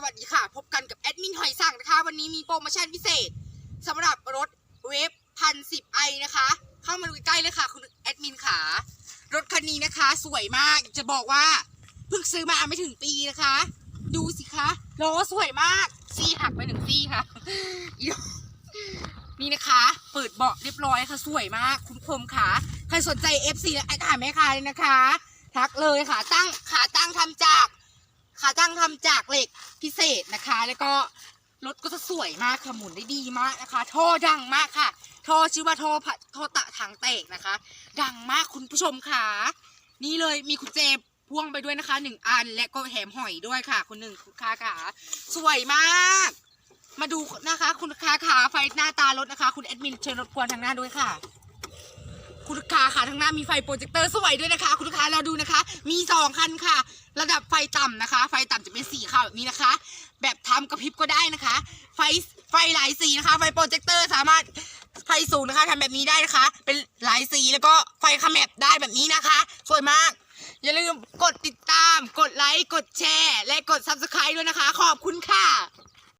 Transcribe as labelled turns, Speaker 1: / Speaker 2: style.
Speaker 1: สวัสดีค่ะ พบกันกับแอดมินหอยสั่งนะคะ วันนี้มีโปรโมชั่นพิเศษสำหรับรถเวฟพันสิบไอนะคะ เข้ามาดูใกล้เลยค่ะ คุณแอดมินขารถคันนี้นะคะ สวยมากจะบอกว่าเพิ่งซื้อมาไม่ถึงปีนะคะ ดูสิคะล้อสวยมากซี่หักไปหนึ่งซี่ค่ะ นี่นะคะ เปิดเบาะเรียบร้อยค่ะ สวยมาก คุณผู้มค่ะใครสนใจ FC และไอ้ถ่ายแม่ค้าเลยนะคะ ทักเลยค่ะ ตั้งขาตั้งทำจาก ขาตั้งทำจากเหล็กพิเศษนะคะ แล้วก็รถก็จะสวยมากค่ะหมุนได้ดีมากนะคะ ท่อดังมากค่ะ ท่อชื่อว่าท่อพะท่อตะถังเตกนะคะ ดังมากคุณผู้ชมค่ะ นี่เลยมีคุณเจพ่วงไปด้วยนะคะหนึ่งอันและก็แถมหอยด้วยค่ะ คุณหนึ่งคุณค้าขาสวยมาก มาดูนะคะ คุณค้าขาไฟหน้าตารถนะคะ คุณแอดมินเชิญรบกวนทางหน้าด้วยค่ะ คุณลูกค้าค่ะทางหน้ามีไฟโปรเจคเตอร์สวยด้วยนะคะ คุณลูกค้าเราดูนะคะ มีสองคันค่ะ ระดับไฟต่ำนะคะ ไฟต่ำจะเป็นสีขาวแบบนี้นะคะ แบบทำกระพริบก็ได้นะคะ ไฟไฟหลายสีนะคะ ไฟโปรเจคเตอร์สามารถไฟสูงนะคะทำแบบนี้ได้นะคะ เป็นหลายสีแล้วก็ไฟขมแบได้แบบนี้นะคะ สวยมาก อย่าลืมกดติดตาม กดไลค์กดแชร์ และกด subscribe ด้วยนะคะ ขอบคุณค่ะ